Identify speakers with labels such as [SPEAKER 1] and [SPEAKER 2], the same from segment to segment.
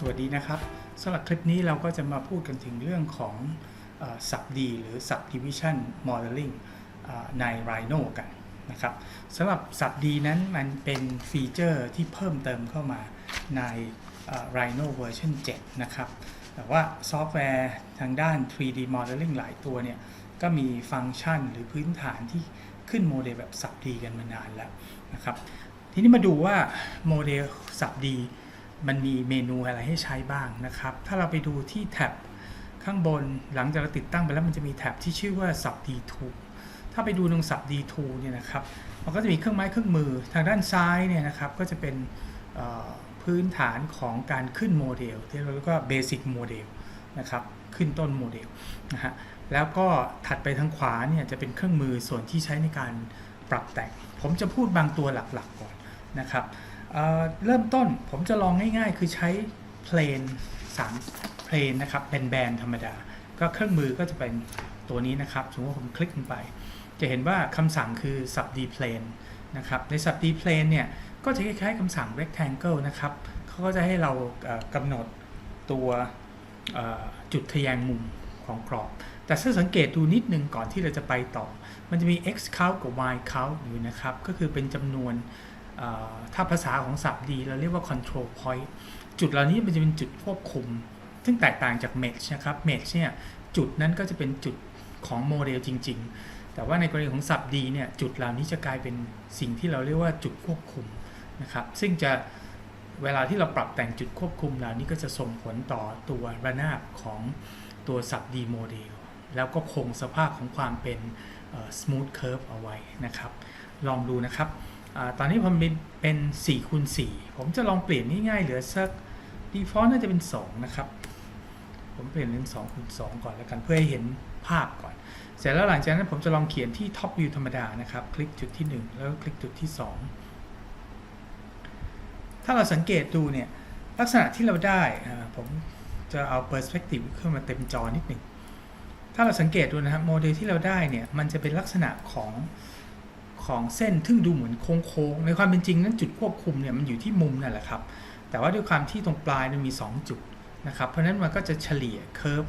[SPEAKER 1] สวัสดีนะครับสำหรับคลิปนี้เราก็จะมาพูดกันถึงเรื่องของสับดีหรือ subdivision modeling อ่าใน Rhino กันนะครับสำหรับสับดีนั้นมันเป็นฟีเจอร์ที่เพิ่มเติมเข้ามาใน Rhino เวอร์ชัน7นะครับ แต่ว่าซอฟต์แวร์ทางด้าน 3D modeling หลายตัวเนี่ย ก็มีฟังก์ชันหรือพื้นฐานที่ขึ้นโมเดลแบบสับดีกันมานานแล้วนะครับ ทีนี้มาดูว่าโมเดลสับดี มันมีเมนูอะไรให้ใช้บ้างนะครับ ถ้าเราไปดูที่แท็บข้างบนหลังจากเราติดตั้งไปแล้วมันจะมีแท็บที่ชื่อว่า sub d2 ถ้าไปดูตรง sub d2 เนี่ยนะครับมันก็จะมีเครื่องไม้เครื่องมือทางด้านซ้ายเนี่ยนะครับก็จะเป็นพื้นฐานของการขึ้นโมเดลที่เราเรียกว่า basic model นะครับขึ้นต้นโมเดลนะฮะแล้วก็ถัดไปทางขวาเนี่ยจะเป็นเครื่องมือส่วนที่ใช้ในการปรับแต่ง ผมจะพูดบางตัวหลักๆก่อนนะครับ เเริ่มต้นผมจะลองง่ายๆ คือใช้เพลน3เพลนนะครับเป็นแบนธรรมดา ก็เครื่องมือก็จะเป็นตัวนี้นะครับ สมมติว่าผมคลิกลงไป จะเห็นว่าคำสั่งคือ sub d plane นะครับ ใน sub d plane เนี่ย ก็จะคล้ายๆคำสั่ง rectangle นะครับเขาก็จะให้เรากำหนดตัวจุดทะแยงมุมของกรอบ แต่ถ้าสังเกตดูนิดนึงก่อนที่เราจะไปต่อ มันจะมี x count กับ y count อยู่นะครับ ก็คือเป็นจำนวน ถ้าภาษาของศัพท์ดี เราเรียกว่า control point จุดเหล่านี้มันจะเป็นจุดควบคุม ซึ่งแตกต่างจาก mesh นะครับ mesh เนี่ยจุดนั้นก็จะเป็นจุดของโมเดลจริง ๆ แต่ว่าในกรณีของศัพท์ดีเนี่ยจุดเหล่านี้จะกลายเป็นสิ่งที่เราเรียกว่าจุดควบคุมนะครับ ซึ่งจะเวลาที่เราปรับแต่งจุดควบคุมเหล่านี้ก็จะส่งผลต่อตัวระนาบของตัวศัพท์ดีโมเดลแล้วก็คงสภาพของความเป็น smooth curve เอาไว้นะครับ ลองดูนะครับ ตอนนี้ผมเป็น4คูณ4ผมจะลองเปลี่ยนง่ายๆเหลือสัก default น่าจะเป็น 2 นะครับ ผมเปลี่ยนเป็น2คูณ2ก่อนแล้วกันเพื่อให้เห็นภาพก่อน เสร็จแล้วหลังจากนั้นผมจะลองเขียนที่ top view ธรรมดานะครับ คลิกจุดที่ 1 แล้วก็คลิกจุดที่ 2 ถ้าเราสังเกตดูเนี่ยลักษณะที่เราได้ผมจะเอา perspective ขึ้นมาเต็มจอนิดหนึ่งถ้าเราสังเกตดูนะครับโมเดลที่เราได้เนี่ยมันจะเป็นลักษณะของ ของเส้นทึ่งดูเหมือนโค้งๆในความเป็นจริงนั้นจุดควบคุมเนี่ยมันอยู่ที่มุมนั่นแหละครับ แต่ว่าด้วยความที่ตรงปลายมันมี 2 จุดนะครับเพราะฉะนั้นมันก็จะเฉลี่ยเคอร์ฟ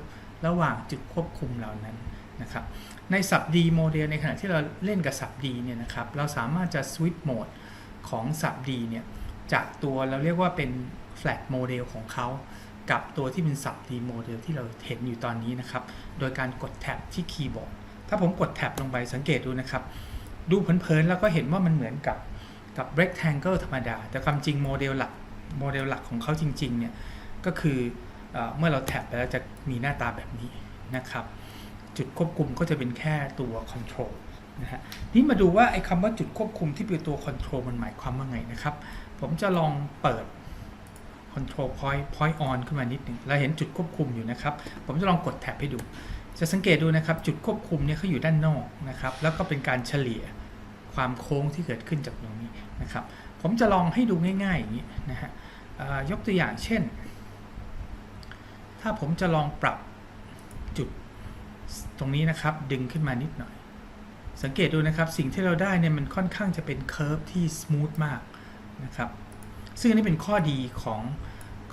[SPEAKER 1] ระหว่างจุดควบคุมเหล่านั้นนะครับในสับดีโมเดลในขณะที่เราเล่นกับสับดีเนี่ยนะครับเราสามารถจะสวิตช์โหมดของสับดีเนี่ยจากตัวเราเรียกว่าเป็น flat model ของเขากับตัวที่เป็น sub D model ที่เราเห็นอยู่ตอนนี้นะครับ โดยการกดแท็บที่คีย์บอร์ด ถ้าผมกดแท็บลงไปสังเกตดูนะครับ ดูเพลินๆแล้วก็เห็นว่ามันเหมือนกับกับ rectangle ธรรมดา แต่ความจริงโมเดลหลักโมเดลหลักของเขาจริงๆเนี่ยก็คือเอเมื่อเราแท็บไปแล้วจะมีหน้าตาแบบนี้นะครับ จุดควบคุมก็จะเป็นแค่ตัว control นะฮะนี่มาดูว่าไอ้คำว่าจุดควบคุมที่เป็นตัว control มันหมายความว่าไงนะครับ ผมจะลองเปิด control point point on ขึ้นมานิดหนึ่งเราเห็นจุดควบคุมอยู่นะครับ ผมจะลองกดแท็บให้ดู จะสังเกตดูนะครับ จุดควบคุมเนี่ยเขาอยู่ด้านนอกนะครับ แล้วก็เป็นการเฉลี่ย ความโค้งที่เกิดขึ้นจากตรงนี้นะครับ ผมจะลองให้ดูง่ายๆอย่างนี้นะฮะยกตัวอย่างเช่น ถ้าผมจะลองปรับจุดตรงนี้นะครับ ดึงขึ้นมานิดหน่อย สังเกตดูนะครับสิ่งที่เราได้เนี่ยมันค่อนข้างจะเป็นเคอร์ฟที่ส o t h มากนะครับซึ่งนนี้เป็นข้อดีของ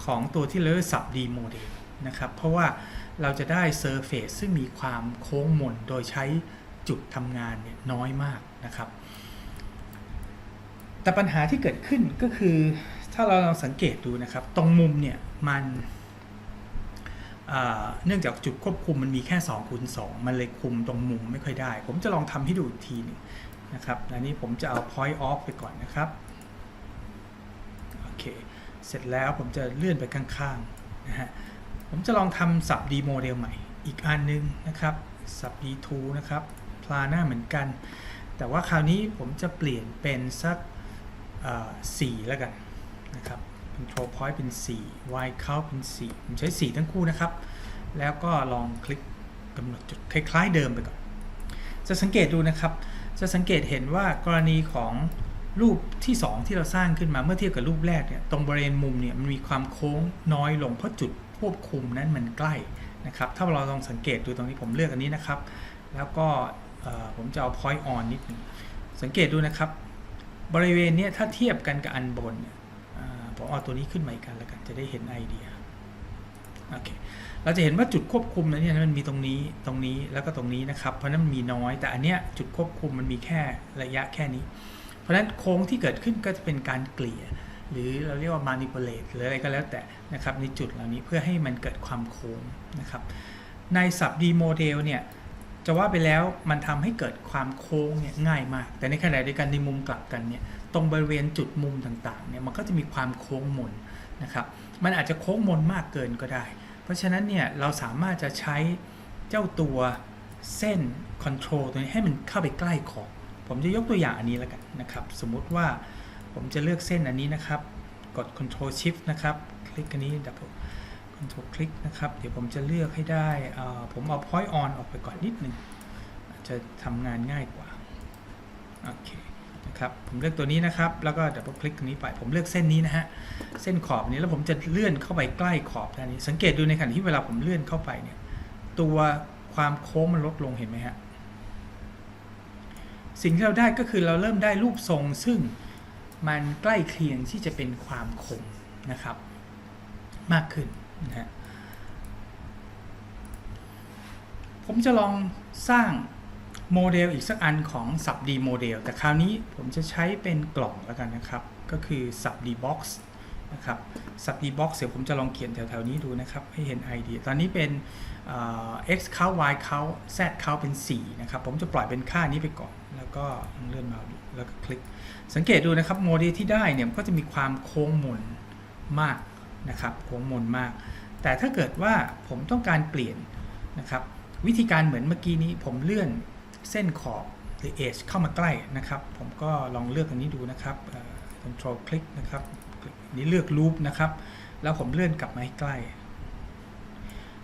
[SPEAKER 1] ของตัวที่เราสับดีโมเดลนะครับ เพราะว่าเราจะได้เซอร์เฟซซึ่งมีความโค้งมนโดยใช้จุดทำงานเนี่ยน้อยมากนะครับ แต่ปัญหาที่เกิดขึ้นก็คือถ้าเราลองสังเกตดูนะครับ ตรงมุมเนี่ยมันเนื่องจากจุดควบคุมมันมีแค่2คูณ2มันเลยคุมตรงมุมไม่ค่อยได้ ผมจะลองทำให้ดูอีกทีหนึงนะครับอันนี้ผมจะเอา point off ไปก่อนนะครับโอเคเสร็จแล้วผมจะเลื่อนไปข้างๆนะฮะผมจะลองทำสับดีโมเดลใหม่ อีกอันนึงนะครับสับ D2 นะครับพลาหน้าเหมือนกัน แต่ว่าคราวนี้ผมจะเปลี่ยนเป็นสัก สี่แล้วกันนะครับ control point เป็น 4 y count เป็น 4 ผมใช้ 4 ทั้งคู่นะครับ แล้วก็ลองคลิกกำหนดจุดคล้ายๆเดิมไปก่อน จะสังเกตดูนะครับ จะสังเกตเห็นว่ากรณีของรูปที่ 2 ที่เราสร้างขึ้นมาเมื่อเทียบกับรูปแรกเนี่ยตรงบริเวณมุมเนี่ยมันมีความโค้งน้อยลงเพราะจุดควบคุมนั้นมันใกล้นะครับ ถ้าเราลองสังเกตดูตรงนี้ผมเลือกอันนี้นะครับ แล้วก็ผมจะเอา point on นิดหนึงสังเกตดูนะครับ บริเวณนี้ถ้าเทียบกันกับอันบนเนี่ยอ่าผมเอาตัวนี้ขึ้นมาอีกกันแล้วกันจะได้เห็นไอเดียโอเคเราจะเห็นว่าจุดควบคุมนั้นเนี่ยมันมีตรงนี้ตรงนี้แล้วก็ตรงนี้นะครับ เพราะนั้นมันมีน้อย แต่อันเนี้ยจุดควบคุมมันมีแค่ระยะแค่นี้ เพราะฉะนั้นโค้งที่เกิดขึ้นก็จะเป็นการเกลี่ย หรือเราเรียกว่า manipulate หรืออะไรก็แล้วแต่นะครับในจุดเหล่านี้เพื่อให้มันเกิดความโค้งนะครับในสับดีโมเดลเนี่ย จะว่าไปแล้วมันทำให้เกิดความโค้งเนี่ยง่ายมาก แต่ในขณะเดียวกันในมุมกลับกันเนี่ยตรงบริเวณจุดมุมต่างๆเนี่ยมันก็จะมีความโค้งมนนะครับมันอาจจะโค้งมนมากเกินก็ได้ เพราะฉะนั้นเนี่ยเราสามารถจะใช้เจ้าตัวเส้นคอนโทรลตัวนี้ให้มันเข้าไปใกล้ขอบผมจะยกตัวอย่างอันนี้แล้วกันนะครับสมมุติว่าผมจะเลือกเส้นอันนี้นะครับ กด Ctrl Shift นะครับ คลิกอันนี้ Double คลิกนะครับ เดี๋ยวผมจะเลือกให้ได้ ผมเอา Point On ออกไปก่อนนิดนึงจะทำงานง่ายกว่า โอเค นะครับ ผมเลือกตัวนี้นะครับ แล้วก็ Double คลิกตรงนี้ไป ผมเลือกเส้นนี้นะฮะ เส้นขอบนี้ แล้วผมจะเลื่อนเข้าไปใกล้ขอบด้านนี้ สังเกตดูในขณะที่เวลาผมเลื่อนเข้าไปเนี่ย ตัวความโค้งมันลดลงเห็นไหมฮะ สิ่งที่เราได้ก็คือเราเริ่มได้รูปทรง ซึ่งมันใกล้เคียงที่จะเป็นความคมนะครับ มากขึ้น นะฮะผมจะลองสร้างโมเดลอีกสักอันของสับดีโมเดลแต่คราวนี้ผมจะใช้เป็นกล่องแล้วกันนะครับ ก็คือสับดีบ็อกซ์นะครับสับดีบ็อกซ์เดี๋ยวผมจะลองเขียนแถวๆนี้ดูนะครับ ให้เห็นไอเดียตอนนี้เป็น x count y count z count เป็น 4 นะครับ ผมจะปล่อยเป็นค่านี้ไปก่อน แล้วก็เลื่อนมาแล้วก็คลิก สังเกตดูนะครับโมเดลที่ได้เนี่ยก็จะมีความโค้งมนมาก นะครับโค้งมนมาก แต่ถ้าเกิดว่าผมต้องการเปลี่ยนนะครับวิธีการเหมือนเมื่อกี้นี้ผมเลื่อนเส้นขอบหรือ edge เข้ามาใกล้นะครับ ผมก็ลองเลือกอันนี้ดูนะครับเอ่อ control คลิกนะครับนี่เลือก loop นะครับ แล้วผมเลื่อนกลับมาให้ใกล้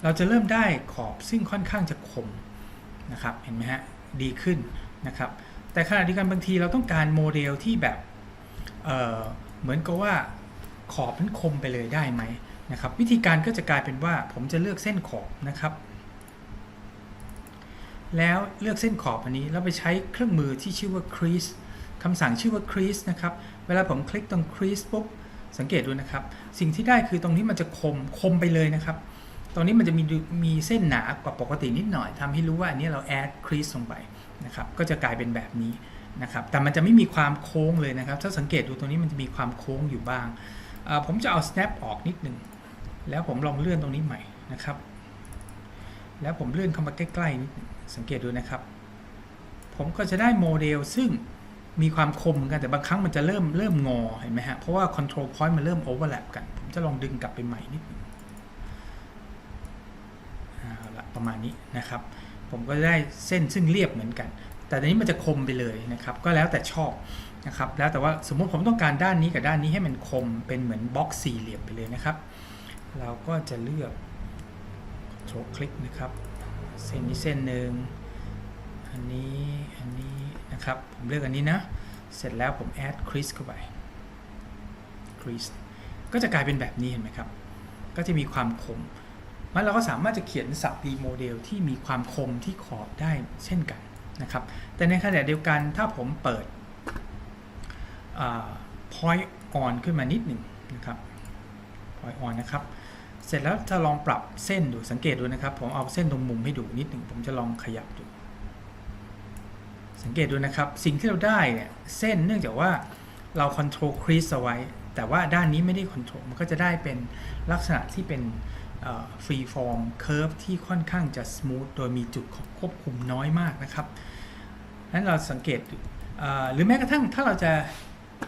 [SPEAKER 1] เราจะเริ่มได้ขอบซึ่งค่อนข้างจะคมนะครับเห็นไหมฮะดีขึ้นนะครับแต่ขณะเดียวกันบางทีเราต้องการโมเดลที่แบบเเหมือนกับว่า ขอบมันคมไปเลยได้ไหมนะครับวิธีการก็จะกลายเป็นว่าผมจะเลือกเส้นขอบนะครับ แล้วเลือกเส้นขอบอันนี้แล้วไปใช้เครื่องมือที่ชื่อว่า crease คำสั่งชื่อว่า crease นะครับเวลาผมคลิกตรง crease ปุ๊บสังเกตดูนะครับ สิ่งที่ได้คือตรงนี้มันจะคมคมไปเลยนะครับ ตรงนี้มันจะมีมีเส้นหนากว่าปกตินิดหน่อยทำให้รู้ว่าอันนี้เรา add crease ลงไปนะครับก็จะกลายเป็นแบบนี้นะครับแต่มันจะไม่มีความโค้งเลยนะครับ ถ้าสังเกตดูตรงนี้มันจะมีความโค้งอยู่บ้าง ผมจะเอา snap ออกนิดหนึ่งแล้วผมลองเลื่อนตรงนี้ใหม่นะครับ แล้วผมเลื่อนเข้ามาใกล้ๆนิดสังเกตดูนะครับ ผมก็จะได้โมเดลซึ่งมีความคมเหมือนกันแต่บางครั้งมันจะเริ่มเริ่มงอเห็นไหมฮะ เพราะว่า control point มันเริ่ม overlap กัน ผมจะลองดึงกลับไปใหม่นิดนึงประมาณนี้นะครับ ผมก็ได้เส้นซึ่งเรียบเหมือนกัน แต่ตอนนี้มันจะคมไปเลยนะครับ ก็แล้วแต่ชอบนะครับ แล้วแต่ว่าสมมุติผมต้องการด้านนี้กับด้านนี้ให้มันคมเป็นเหมือนบล็อกสี่เหลี่ยมไปเลยนะครับ เราก็จะเลือกโชคลิกนะครับ เส้นนี้เส้นหนึ่งอันนี้ อันนี้นะครับ ผมเลือกอันนี้นะ เสร็จแล้วผม add crease เข้าไป crease ก็จะกลายเป็นแบบนี้เห็นไหมครับ ก็จะมีความคมมันเราก็สามารถจะเขียนสับดีโมเดลที่มีความคมที่ขอบได้เช่นกัน นะครับ แต่ในขณะเดียวกันถ้าผมเปิด point on ขึ้นมานิดหนึ่งนะครับ point on นะครับ เสร็จแล้วจะลองปรับเส้นดูสังเกตดูนะครับ ผมเอาเส้นตรงมุมให้ดูนิดหนึ่งผมจะลองขยับดู สังเกตดูนะครับ สิ่งที่เราได้เนี่ยเส้นเนื่องจากว่าเรา control crease เอาไว้ แต่ว่าด้านนี้ไม่ได้ control มันก็จะได้เป็นลักษณะที่เป็น free form curve ที่ค่อนข้างจะ smooth โดยมีจุดควบคุมน้อยมากนะครับ นั้นเราสังเกตหรือแม้กระทั่งถ้าเราจะ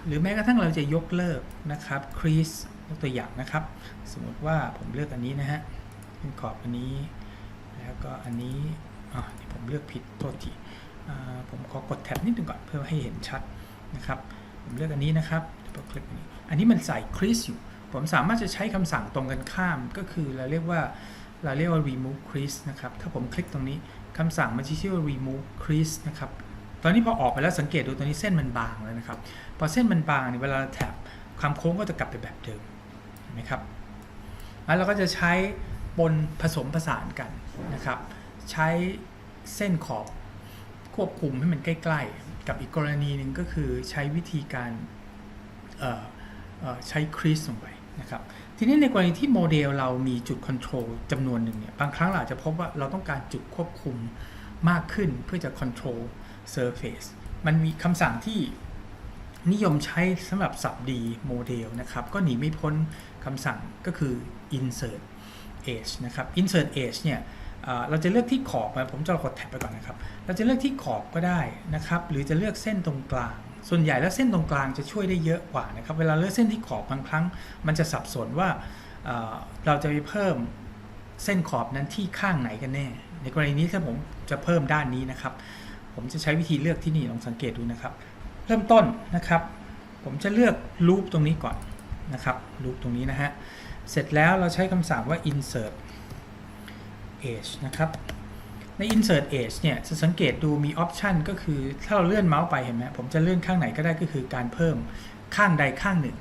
[SPEAKER 1] หรือแม้กระทั่งเราจะยกเลิกนะครับ crease ยกตัวอย่างนะครับ สมมติว่าผมเลือกอันนี้นะฮะเป็นขอบอันนี้แล้วก็อันนี้อ่ผมเลือกผิดโทษทีผมขอกดแท็บนิดนึงก่อนเพื่อให้เห็นชัดนะครับ ผมเลือกอันนี้นะครับดับเบิลคลิกอันนี้อันนี้มันใส่ crease อยู่ ผมสามารถจะใช้คำสั่งตรงกันข้ามก็คือเราเรียกว่าเราเรียกว่า remove crease นะครับ ถ้าผมคลิกตรงนี้คำสั่งมันจะชื่อว่า remove crease นะครับ ตอนนี้พอออกไปแล้วสังเกตดูตรงนี้เส้นมันบางแล้วนะครับ พอเส้นมันบางเนี่ยเวลาแท็บความโค้งก็จะกลับไปแบบเดิมเห็นไหมครับแล้วเราก็จะใช้บนผสมผสานกันนะครับ ใช้เส้นขอบควบคุมให้มันใกล้ ๆ กับอีกกรณีหนึ่งก็คือใช้วิธีการใช้ครีสลงไปนะครับ ทีนี้ในกรณีที่โมเดลเรามีจุดคอนโทรลจำนวนหนึ่งเนี่ย บางครั้งเราอาจจะพบว่าเราต้องการจุดควบคุมมากขึ้นเพื่อจะ control surface มันมีคำสั่งที่นิยมใช้สำหรับสับดีโมเดลนะครับ ก็หนีไม่พ้นคำสั่งก็คือ insert edge นะครับ insert edge เนี่ยเราจะเลือกที่ขอบผมจะกดแท็บไปก่อนนะครับ เราจะเลือกที่ขอบก็ได้นะครับ หรือจะเลือกเส้นตรงกลาง ส่วนใหญ่แล้วเส้นตรงกลางจะช่วยได้เยอะกว่านะครับ เวลาเลือกเส้นที่ขอบบางครั้ง มันจะสับสนว่าเเราจะไปเพิ่มเส้นขอบนั้นที่ข้างไหนกันแน่ ในกรณีนี้ถ้าผมจะเพิ่มด้านนี้นะครับ ผมจะใช้วิธีเลือกที่นี่ลองสังเกตดูนะครับ เริ่มต้นนะครับ ผมจะเลือกลูปตรงนี้ก่อนนะครับลูปตรงนี้นะฮะ เสร็จแล้วเราใช้คำสั่งว่า insert edge นะครับ ใน insert edge เนี่ยจะสังเกตดูมี option ก็คือถ้าเราเลื่อนเมาส์ไปเห็นไหมผมจะเลื่อนข้างไหนก็ได้ก็คือการเพิ่มข้างใดข้างหนึ่ง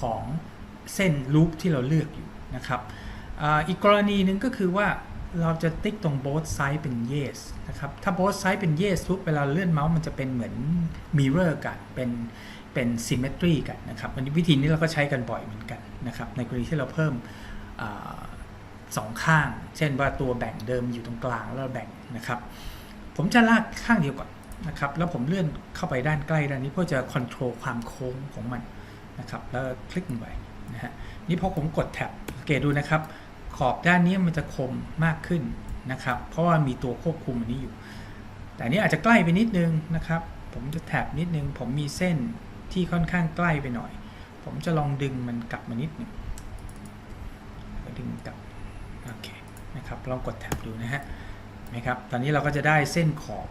[SPEAKER 1] ของเส้นลูปที่เราเลือกอยู่นะครับออีกกรณีหนึ่งก็คือว่า เราจะติ๊กตรง both side เป็น yes นะครับ ถ้า both side เป็น yes ปุ๊บเวลาเลื่อนเมาส์มันจะเป็นเหมือน mirror กันเป็นเป็น symmetry กันนะครับอันนี้วิธีนี้เราก็ใช้กันบ่อยเหมือนกันนะครับในกรณีที่เราเพิ่มอสองข้าง เช่นว่าตัวแบ่งเดิมอยู่ตรงกลางแล้วเราแบ่งนะครับ ผมจะลากข้างเดียวก่อนนะครับ แล้วผมเลื่อนเข้าไปด้านใกล้ด้านนี้เพื่อจะควบคุมความโค้งของมันนะครับ แล้วคลิกลงไปนะฮะ นี่พอผมกดแท็บสังเกตดูนะครับ ขอบด้านนี้มันจะคมมากขึ้นนะครับ เพราะว่ามีตัวควบคุมอันนี้อยู่ แต่อันนี้อาจจะใกล้ไปนิดนึงนะครับ ผมจะแท็บนิดนึง ผมมีเส้นที่ค่อนข้างใกล้ไปหน่อย ผมจะลองดึงมันกลับมานิดหนึ่งดึงกลับโอเคนะครับลองกดแท็บดูนะฮะนะครับ ตอนนี้เราก็จะได้เส้นขอบ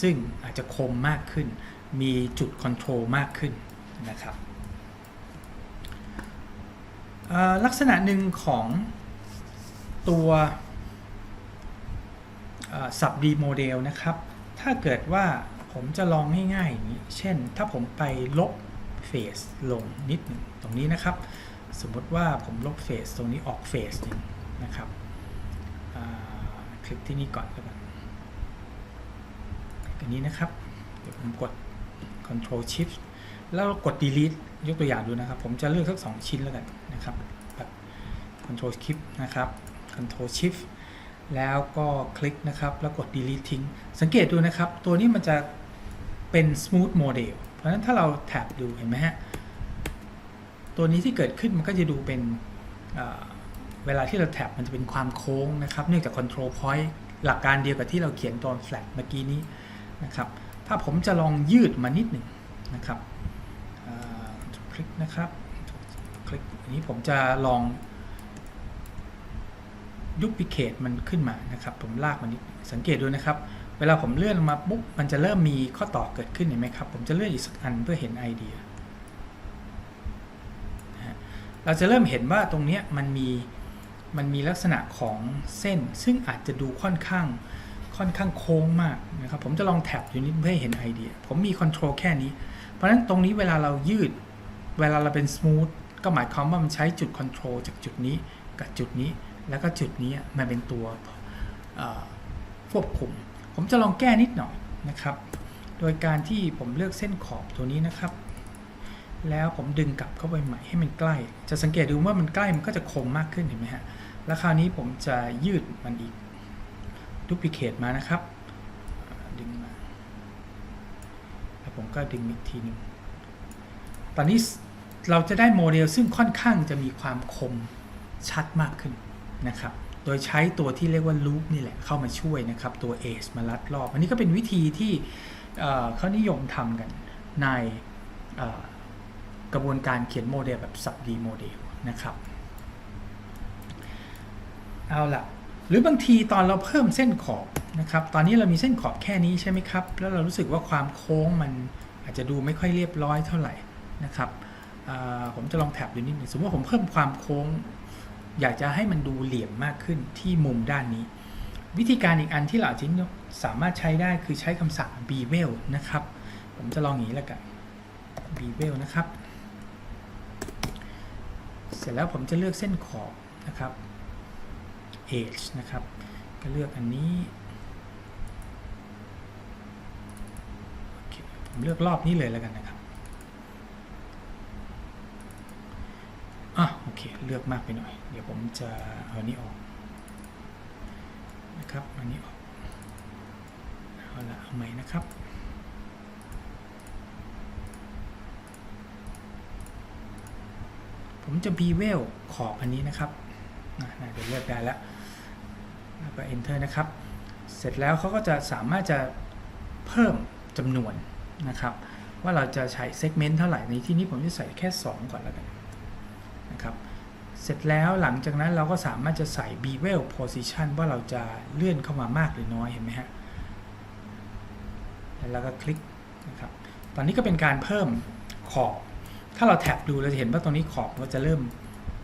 [SPEAKER 1] ซึ่งอาจจะคมมากขึ้น มีจุดคอนโทรลมากขึ้นนะครับ ลักษณะหนึ่งของตัวสับดีโมเดลนะครับ ถ้าเกิดว่าผมจะลองง่ายๆอย่างนี้ เช่น ถ้าผมไปลบเฟสลงนิดหนึ่งตรงนี้นะครับ สมมติว่าผมลบเฟสตรงนี้ออกเฟสหนึ่งนะครับคลิกที่นี่ก่อนแล้วกันอันนี้นะครับ เดี๋ยวผมกด Control Shift แล้วกด Delete ยกตัวอย่างดูนะครับ ผมจะเลือกสักสองชิ้นแล้วกัน นะครับแบบ Control Shift นะครับ Control Shift แล้วก็คลิกนะครับ แล้วกด delete ทิ้ง สังเกตดูนะครับ ตัวนี้มันจะเป็น smooth model เพราะฉะนั้นถ้าเราแท็บดูเห็นไหมฮะ ตัวนี้ที่เกิดขึ้นมันก็จะดูเป็นเเวลาที่เราแท็บมันจะเป็นความโค้งนะครับ เนื่องจาก control point หลักการเดียวกับที่เราเขียนตอน flat เมื่อกี้นี้นะครับ ถ้าผมจะลองยืดมานิดหนึ่งนะครับคลิกนะครับ นี้ผมจะลองดูพิเคตมันขึ้นมานะครับ ผมลากมันนิดสังเกตดูนะครับ เวลาผมเลื่อนมาปุ๊บมันจะเริ่มมีข้อต่อเกิดขึ้นเห็นไหมครับ ผมจะเลื่อนอีกสักอันเพื่อเห็นไอเดียเราจะเริ่มเห็นว่าตรงนี้มันมีมันมีลักษณะของเส้น ซึ่งอาจจะดูค่อนข้างค่อนข้างโค้งมากนะครับผมจะลองแท็บอยู่นิดเพื่อเห็นไอเดีย ผมมีคอนโทรลแค่นี้ เพราะฉะนั้นตรงนี้เวลาเรายืด เวลาเราเป็นส o t h ก็หมายความว่ามันใช้จุดคอนโทรลจากจุดนี้กับจุดนี้ แล้วก็จุดนี้มันเป็นตัวควบคุม ผมจะลองแก้นิดหน่อยนะครับ โดยการที่ผมเลือกเส้นขอบตัวนี้นะครับ แล้วผมดึงกลับเข้าไปใหม่ให้มันใกล้ จะสังเกตดูว่ามันใกล้มันก็จะคมมากขึ้นเห็นไหมฮะ แล้วคราวนี้ผมจะยืดมันอีกดูพิเคตมานะครับ ดึงมา แล้วผมก็ดึงอีกทีหนึ่งตอนนี้ เราจะได้โมเดลซึ่งค่อนข้างจะมีความคมชัดมากขึ้นนะครับ โดยใช้ตัวที่เรียกว่าลูปนี่แหละเข้ามาช่วยนะครับ ตัว a c e มาลัดรอบ อันนี้ก็เป็นวิธีที่เขานิยมทำกันในกระบวนการเขียนโมเดลแบบสับดีโมเดลนะครับ เอาละหรือบางทีตอนเราเพิ่มเส้นขอบนะครับ ตอนนี้เรามีเส้นขอบแค่นี้ใช่ไหมครับ แล้วเรารู้สึกว่าความโค้งมันอาจจะดูไม่ค่อยเรียบร้อยเท่าไหร่นะครับ ผมจะลองแท็บดูนิดนึงสมมติว่าผมเพิ่มความโค้ง อยากจะให้มันดูเหลี่ยมมากขึ้นที่มุมด้านนี้ วิธีการอีกอันที่เราจริงสามารถใช้ได้คือใช้คำสั่ง bevel นะครับ ผมจะลองอย่างนี้แล้วกัน bevel นะครับ เสร็จแล้วผมจะเลือกเส้นขอบนะครับ edge นะครับ ก็เลือกอันนี้ผมเลือกรอบนี้เลยแล้วกันนะครับ อะโอ เคเลือกมากไปหน่อย เดี๋ยวผมจะเอาอันนี้ออกนะครับอันนี้ออกเอาละเอาใหม่นะครับผมจะบีเวลขอบอันนี้นะครับนะน่าจะเลือกได้แล้วแล้วก็ enter นะครับ เสร็จแล้วเขาก็จะสามารถจะเพิ่มจำนวนนะครับ ว่าเราจะใช้ segment เท่าไหร่ในที่นี้ผมจะใส่แค่ 2 ก่อนแล้วกันนะครับ เสร็จแล้วหลังจากนั้นเราก็สามารถจะใส่ bevel position ว่าเราจะเลื่อนเข้ามามากหรือน้อยเห็นไหมฮะแล้วก็คลิกนะครับ ตอนนี้ก็เป็นการเพิ่มขอบ ถ้าเราแท็บดูเราจะเห็นว่าตรงนี้ขอบก็จะเริ่ม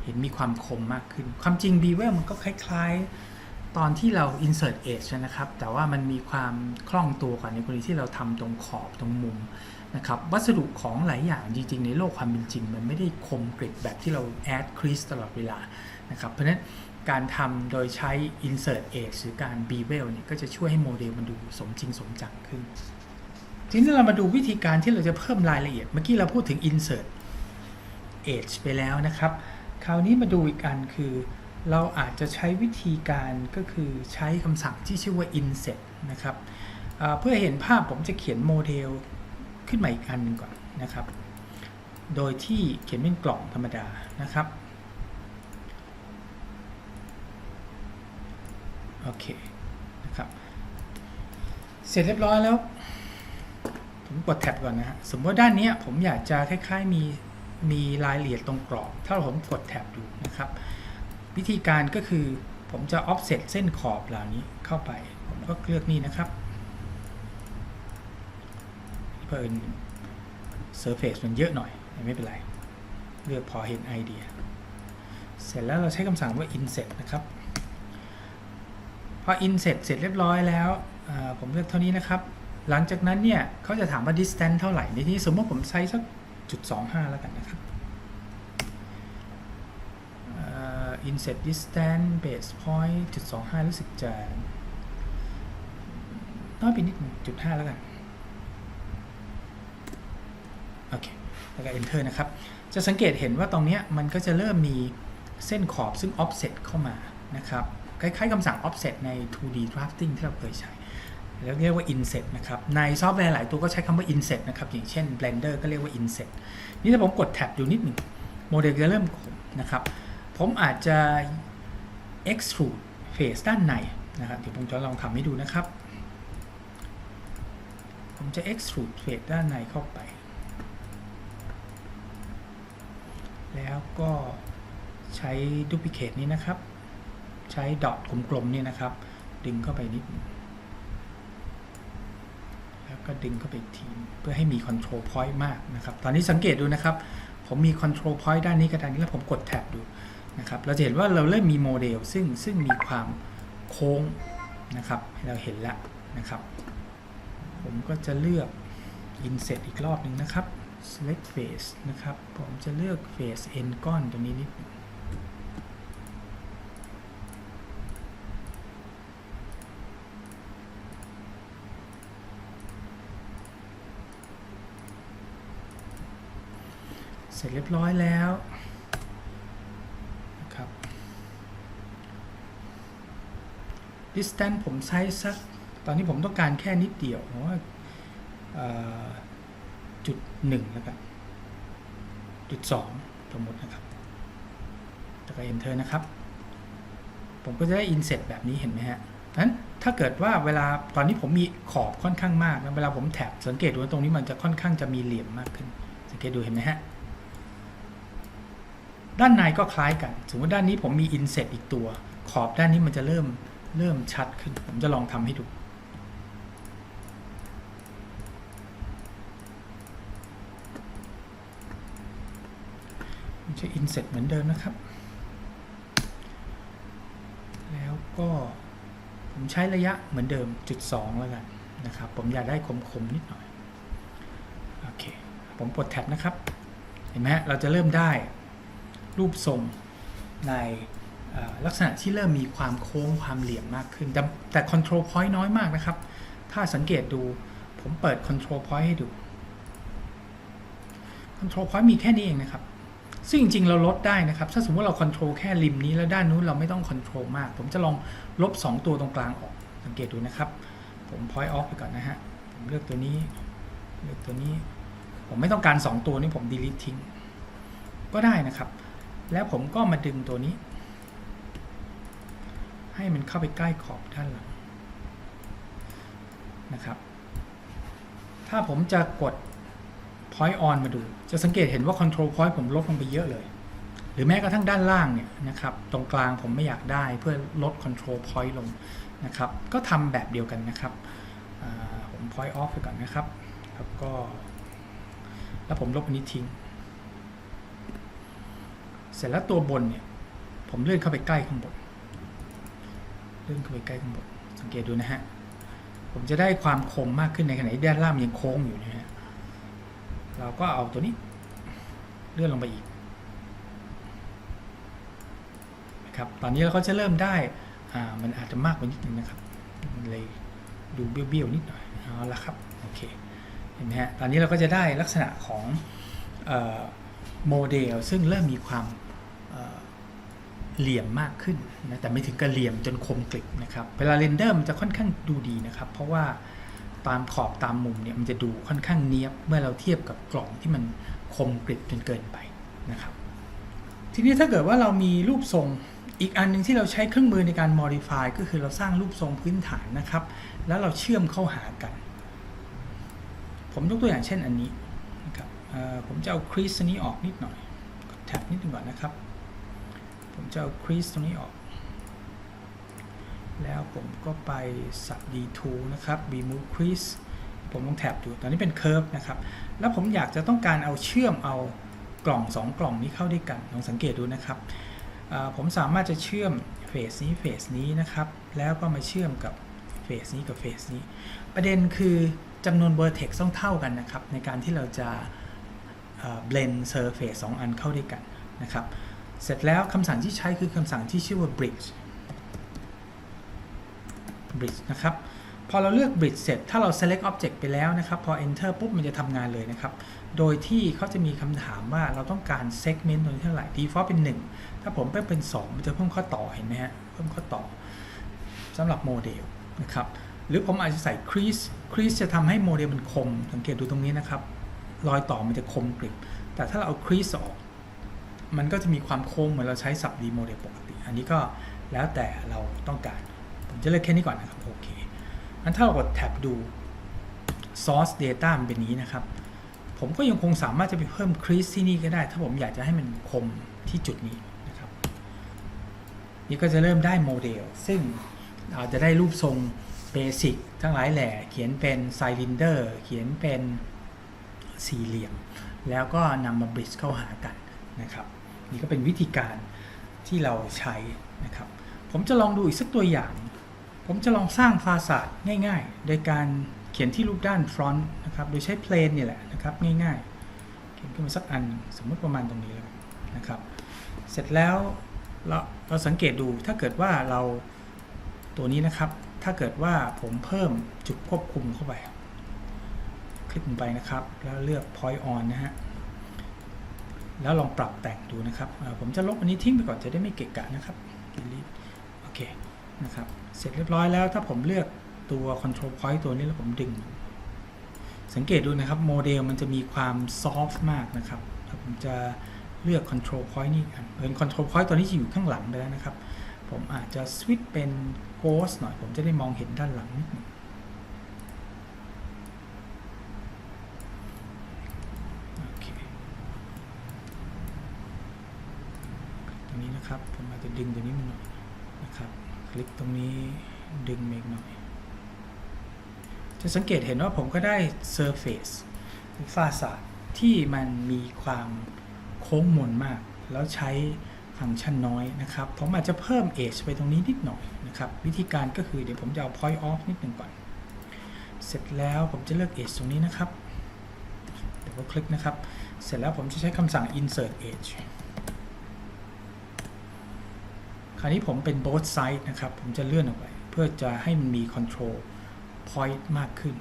[SPEAKER 1] เห็นมีความคมมากขึ้น ความจริง bevel มันก็คล้ายๆ ตอนที่เรา insert edge นะครับ แต่ว่ามันมีความคล่องตัวกว่าในกรณีที่เราทำตรงขอบตรงมุมนะครับ วัสดุของหลายอย่างจริง ๆ ในโลกความเป็นจริง มันไม่ได้คมกริบแบบที่เรา add crease ตลอดเวลานะครับ เพราะฉะนั้นการทำโดยใช้ insert edge หรือการ bevel เนี่ยก็จะช่วยให้โมเดลมันดูสมจริงสมจังขึ้น ทีนี้เรามาดูวิธีการที่เราจะเพิ่มรายละเอียด เมื่อกี้เราพูดถึง insert edge ไปแล้วนะครับ คราวนี้มาดูอีกอันคือ เราอาจจะใช้วิธีการก็คือใช้คำสั่งที่ชื่อว่า inset นะครับเพื่อเห็นภาพผมจะเขียนโมเดลขึ้นมาอีกอันหนึงก่อนนะครับ โดยที่เขียนเป็นกล่องธรรมดานะครับ โอเคนะครับ เสร็จเรียบร้อยแล้ว ผมกดแท็บก่อนนะฮะ สมมติว่าด้านนี้ผมอยากจะคล้ายๆมีมีรายละเอียดตรงกรอบ ถ้าผมกดแท็บดูนะครับ วิธีการก็คือผมจะ offset เส้นขอบเหล่านี้เข้าไป ผมก็เลือกนี่นะครับเพิ่น surface มันเยอะหน่อย ไม่เป็นไร เลือกพอเห็นไอเดีย เสร็จแล้วเราใช้คำสั่งว่า inset นะครับ พอ inset เสร็จเรียบร้อยแล้วผมเลือกเท่านี้นะครับ หลังจากนั้นเนี่ยเขาจะถามว่า distance เท่าไหร่ ในที่นี้สมมติผมใช้สักจุด25 แล้วกันนะครับ เอ่อ inset distance base point จุด25รู้สึกจะน้อยไปนิดจุด5แล้วกัน โอเค แล้วก็ enter นะครับ จะสังเกตเห็นว่าตรงนี้มันก็จะเริ่มมีเส้นขอบซึ่ง offset เข้ามานะครับ คล้ายๆคำสั่ง offset ใน 2D drafting ที่เราเคยใช้ แล้วเรียกว่า inset นะครับ ในซอฟต์แวร์หลายตัวก็ใช้คำว่า inset นะครับ อย่างเช่น Blender ก็เรียกว่า inset นี่ถ้าผมกดแท็บอยู่นิดหนึ่งโมเดลจะเริ่มคมนะครับ ผมอาจจะ extrude face ด้านในนะครับ เดี๋ยวผมจะลองทำให้ดูนะครับ ผมจะ extrude face ด้านในเข้าไป แล้วก็ใช้ duplicate นี้นะครับ ใช้ดอทกลมๆนี่นะครับ ดึงเข้าไปนิด แล้วก็ดึงเข้าไปอีกทีเพื่อให้มี control point มากนะครับ ตอนนี้สังเกตดูนะครับ ผมมี control point ด้านนี้กับด้านนี้แล้วผมกดแท็บดู นะครับเราจะเห็นว่าเราเริ่มมีโมเดลซึ่งซึ่งมีความโค้งนะครับให้เราเห็นแล้วนะครับ ผมก็จะเลือก inset อีกรอบหนึ่งนะครับ select face นะครับ ผมจะเลือก face end ก้อนตรงนี้นิดเสร็จเรียบร้อยแล้วนะครับ distance ผมใช้สัก ตอนนี้ผมต้องการแค่นิดเดียวผมว่าเอ่อจุดหนึ่งแล้วกันจุดสองสมมตินะครับแล้วก็ enter นะครับ ผมก็จะได้ inset แบบนี้เห็นไหมฮะนั้นถ้าเกิดว่าเวลาตอนนี้ผมมีขอบค่อนข้างมากนะเวลาผมแท็บสังเกตดูว่าตรงนี้มันจะค่อนข้างจะมีเหลี่ยมมากขึ้น สังเกตดูเห็นไหมฮะด้านในก็คล้ายกัน สมมติด้านนี้ผมมี inset อีกตัว ขอบด้านนี้มันจะเริ่ม เริ่มชัดขึ้น ผมจะลองทำให้ดูจะ inset เหมือนเดิมนะครับ แล้วก็ผมใช้ระยะเหมือนเดิมจุดสองแล้วกันนะครับ ผมอยากได้คมๆนิดหน่อย โอเค ผมกดแท็บนะครับ เห็นไหมเราจะเริ่มได้รูปทรงใน ลักษณะที่เริ่มมีความโค้งความเหลี่ยมมากขึ้น แต่แต่ control point น้อยมากนะครับ ถ้าสังเกตดูผมเปิด control point ให้ดู control point มีแค่นี้เองนะครับ ซึ่งจริง ๆ เราลดได้นะครับ ถ้าสมมติเราค o n t r o l แค่ริมนี้แล้วด้านนู้นเราไม่ต้องค o n t r o l มาก ผมจะลองลบ 2 ตัวตรงกลางออก สังเกตดูนะครับ ผม point off ไปก่อนนะฮะ ผมเลือกตัวนี้ เลือกตัวนี้ ผมไม่ต้องการ 2 ตัวนี้ผม delete ทิ้ง ก็ได้นะครับ แล้วผมก็มาดึงตัวนี้ ให้มันเข้าไปใกล้ขอบด้านหลังนะครับ ถ้าผมจะกด point on มาดู จะสังเกตเห็นว่า control point ผมลดลงไปเยอะเลย หรือแม้กระทั่งด้านล่างเนี่ยนะครับ ตรงกลางผมไม่อยากได้เพื่อลด control point ลงนะครับ ก็ทำแบบเดียวกันนะครับ ผม point off ไปก่อนนะครับ แล้วก็ แล้วผมลบอันนี้ทิ้ง เสร็จแล้วตัวบนเนี่ย ผมเลื่อนเข้าไปใกล้ข้างบน เลื่อนเข้าไปใกล้ข้างบนสังเกตดูนะฮะ ผมจะได้ความคมมากขึ้นในขณะที่ด้านล่างยังโค้งอยู่นะฮะ เราก็เอาตัวนี้ เลื่อนลงไปอีกนะครับ ตอนนี้เราก็จะเริ่มได้ อ่า มันอาจจะมากกว่านิดนึงนะครับ เลยดูเบี้ยวๆนิดหน่อย เอาละครับ โอเค เห็นไหมฮะ ตอนนี้เราก็จะได้ลักษณะของโมเดลซึ่งเริ่มมีความ เหลี่ยมมากขึ้นนะแต่ไม่ถึงกับเหลี่ยมจนคมกริบนะครับเวลาเรนเดอร์มันจะค่อนข้างดูดีนะครับ เพราะว่าตามขอบตามมุมเนี่ยมันจะดูค่อนข้างเนี้ยบเมื่อเราเทียบกับกล่องที่มันคมกริบจนเกินไปนะครับ ทีนี้ถ้าเกิดว่าเรามีรูปทรงอีกอันหนึ่งที่เราใช้เครื่องมือในการ modify ก็คือเราสร้างรูปทรงพื้นฐานนะครับ แล้วเราเชื่อมเข้าหากัน ผมยกตัวอย่างเช่นอันนี้นะครับผมจะเอาครีสนี้ออกนิดหน่อยกดแท็บนิดนึงก่อนนะครับ ผมจะเอาครีสตรงนี้ออก แล้วผมก็ไปสับ D2 นะครับ remove crease ผมลองแท็บดูตอนนี้เป็น curve นะครับ แล้วผมอยากจะต้องการเอาเชื่อมเอากล่อง 2 กล่องนี้เข้าด้วยกัน ลองสังเกตดูนะครับ ผมสามารถจะเชื่อมเฟสนี้เฟสนี้นะครับ แล้วก็มาเชื่อมกับเฟสนี้กับเฟสนี้ ประเด็นคือจำนวน vertex ต้องเท่ากันนะครับ ในการที่เราจะเอ่อ blend surface 2อันเข้าด้วยกันนะครับ เสร็จแล้วคำสั่งที่ใช้คือคำสั่งที่ชื่อว่า bridge bridge นะครับ พอเราเลือก bridge เสร็จ ถ้าเรา select object ไปแล้วนะครับ พอ enter ปุ๊บ มันจะทำงานเลยนะครับ โดยที่เขาจะมีคำถามว่าเราต้องการ segment ตัวนี้เท่าไหร่ default เป็น 1 ถ้าผมเพิ่มเป็น 2 มันจะเพิ่มข้อต่อเห็นไหมฮะ เพิ่มข้อต่อสำหรับโมเดลนะครับ หรือผมอาจจะใส่ crease crease จะทำให้โมเดลมันคม สังเกตดูตรงนี้นะครับ รอยต่อมันจะคมกริบ แต่ถ้าเราเอา crease ออก มันก็จะมีความโค้งเหมือนเราใช้สับดีโมเดลปกติ อันนี้ก็แล้วแต่เราต้องการ ผมจะเลือกแค่นี้ก่อนนะครับ โอเคงั้นถ้าเรากดแท็บดู source data มันเป็นนี้นะครับ ผมก็ยังคงสามารถจะไปเพิ่ม crease ที่นี่ก็ได้ ถ้าผมอยากจะให้มันคมที่จุดนี้นะครับ นี่ก็จะเริ่มได้โมเดล ซึ่งอาจจะได้รูปทรงเบสิกทั้งหลายแหล่ เขียนเป็นไซลินเดอร์ เขียนเป็นสี่เหลี่ยม แล้วก็นำมาบริดจ์เข้าหากันนะครับ นี่ก็เป็นวิธีการที่เราใช้นะครับ ผมจะลองดูอีกสักตัวอย่าง ผมจะลองสร้างฟาสาดง่าย ๆ โดยการเขียนที่รูปด้านฟรอนต์นะครับโดยใช้เพลนนี่แหละนะครับง่ายๆ เขียนขึ้นมาสักอันสมมติประมาณตรงนี้แล้วกันนะครับ เสร็จแล้วเราเราสังเกตดูถ้าเกิดว่าเราตัวนี้นะครับ ถ้าเกิดว่าผมเพิ่มจุดควบคุมเข้าไป คลิกลงไปนะครับ แล้วเลือก point on นะฮะ แล้วลองปรับแต่งดูนะครับ ผมจะลบอันนี้ทิ้งไปก่อนจะได้ไม่เกะกะนะครับโอเคนะครับ เสร็จเรียบร้อยแล้วถ้าผมเลือกตัว control point ตัวนี้แล้วผมดึง สังเกตดูนะครับโมเดลมันจะมีความ soft มากนะครับถ้าผมจะเลือก control point นี่กันเอิน control point ตัวนี้จะอยู่ข้างหลังไปแล้วนะครับ ผมอาจจะ switch เป็น ghost หน่อย ผมจะได้มองเห็นด้านหลังนิดนึงโอเค ตรง นะครับ ผมอาจจะดึงตัวนี้มาหน่อยนะครับ คลิกตรงนี้ดึงเมกหน่อย จะสังเกตเห็นว่าผมก็ได้ surface หรือฟาสาดที่มันมีความโค้งมนมาก แล้วใช้ฟังก์ชันน้อยนะครับ ผมอาจจะเพิ่ม edge ไปตรงนี้นิดหน่อยนะครับ วิธีการก็คือเดี๋ยวผมจะเอา point off นิดหนึ่งก่อน เสร็จแล้วผมจะเลือก edge ตรงนี้นะครับ เดี๋ยวก็คลิกนะครับ เสร็จแล้วผมจะใช้คำสั่ง insert edge ค ราวนี้ผมเป็น both side นะครับ ผมจะเลื่อนออกไป เพื่อจะให้มันมี control point มากขึ้น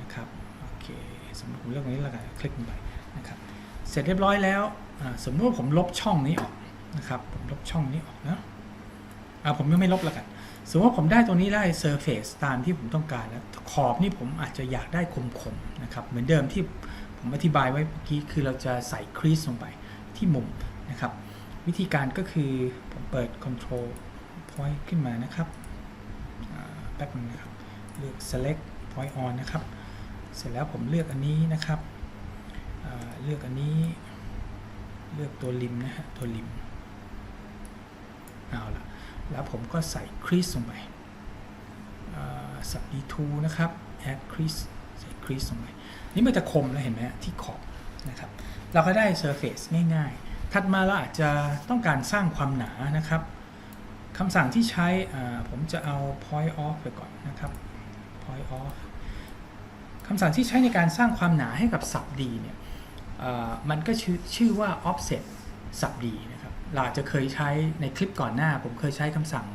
[SPEAKER 1] นะครับ โอเค สมมติผมเลือกตรงนี้แล้วกันคลิกลงไปนะครับ เสร็จเรียบร้อยแล้วสมมติว่าผมลบช่องนี้ออกนะครับ ผมลบช่องนี้ออกนะอ่าผมยังไม่ลบแล้วกัน สมมติว่าผมได้ตัวนี้ได้ surface ตามที่ผมต้องการแล้ว ขอบนี่ผมอาจจะอยากได้คมๆนะครับ เหมือนเดิมที่ผมอธิบายไว้เมื่อกี้ คือเราจะใส่ครีสลงไปที่มุมนะครับ วิธีการก็คือผมเปิด control point ขึ้นมานะครับแป๊บนึงนะครับ เลือก select point on นะครับ เสร็จแล้วผมเลือกอันนี้นะครับเลือกอันนี้ เลือกตัวริมนะฮะ ตัวริม เอาละแล้วผมก็ใส่ครีสลงไปสับ D2 นะครับ add crease ใส่ครีสลงไป นี่มันจะคมแล้วเห็นไหมที่ขอบนะครับ เราก็ได้ surface ง่ายๆ ถัดมาเราอาจจะต้องการสร้างความหนานะครับคำสั่งที่ใช้ผมจะเอา point off ไปก่อนนะครับ point off คำสั่งที่ใช้ในการสร้างความหนาให้กับสับ D เนี่ยมันก็ชื่อชื่อว่า offset สับ D นะครับเราจะเคยใช้ในคลิปก่อนหน้า ผมเคยใช้คำสั่ง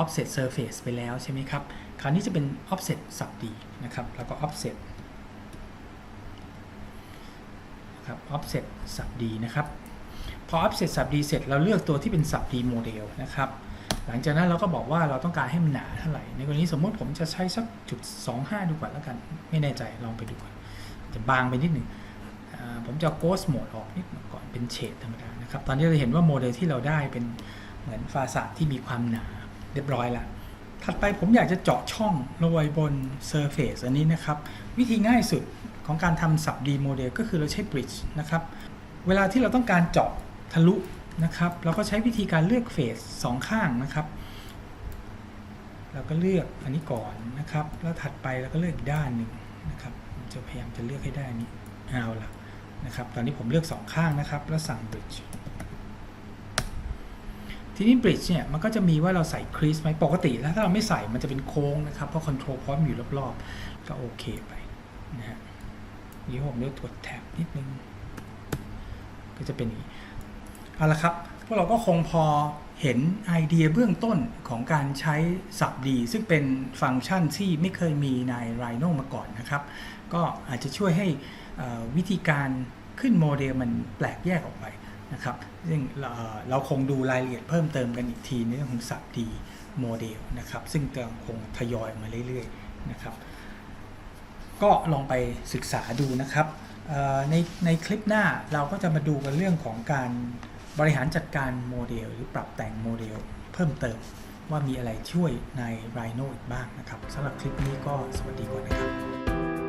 [SPEAKER 1] offset surface ไปแล้วใช่ไหมครับ คราวนี้จะเป็น offset สับ D นะครับ แล้วก็ offset นะ ครับ offset สับ D นะครับ พอ offset สับ D เสร็จเราเลือกตัวที่เป็นสับ D โมเดลนะครับ หลังจากนั้นเราก็บอกว่าเราต้องการให้มันหนาเท่าไหร่ ในกรณีสมมติผมจะใช้สักจุด25 ดูก่อนแล้วกัน ไม่แน่ใจลองไปดูก่อนจะบางไปนิดหนึ่งผมจะ ghost mode ออกนิดก่อนเป็นเฉดธรรมดานะครับ ตอนนี้เราเห็นว่าโมเดลที่เราได้เป็นเหมือนฟาสาดที่มีความหนาเรียบร้อยล้วถัดไปผมอยากจะเจาะช่องลงไปบน surface อันนี้นะครับ วิธีง่ายสุด ของการทำสับ D โมเดลก็คือเราใช้ bridge นะครับ เวลาที่เราต้องการเจาะทะลุนะครับ เราก็ใช้วิธีการเลือกเฟสสองข้างนะครับ เราก็เลือกอันนี้ก่อนนะครับ แล้วถัดไปเราก็เลือกอีกด้านหนึ่งนะครับจะพยายามจะเลือกให้ได้นี้เอาละนะครับ ตอนนี้ผมเลือกสองข้างนะครับ แล้วสั่ง bridge ทีนี้ bridge เนี่ยมันก็จะมีว่าเราใส่ครีสไหมปกติแล้วถ้าเราไม่ใส่มันจะเป็นโค้งนะครับ เพราะ control point มันอยู่รอบๆ ก็โอเคไปนะฮะ นี่ผมเลือกดแท็บนิดนึง ก็จะเป็นอย่างนี้เอาละครับ พวกเราก็คงพอเห็นไอเดียเบื้องต้นของการใช้สับดี ซึ่งเป็นฟังก์ชันที่ไม่เคยมีใน Rhino มาก่อนนะครับ ก็อาจจะช่วยให้วิธีการขึ้นโมเดลมันแปลกแยกออกไปนะครับซึ่งเเราคงดูรายละเอียดเพิ่มเติมกันอีกทีในเรื่องของสับดีโมเดลนะครับ ซึ่งจะคงทยอยมาเรื่อยๆนะครับ ก็ลองไปศึกษาดูนะครับในในคลิปหน้าเราก็จะมาดูกันเรื่องของการบริหารจัดการโมเดล หรือปรับแต่งโมเดล เพิ่มเติมว่ามีอะไรช่วยใน Rhino อีกบ้างนะครับสำหรับคลิปนี้ก็สวัสดีก่อนนะครับ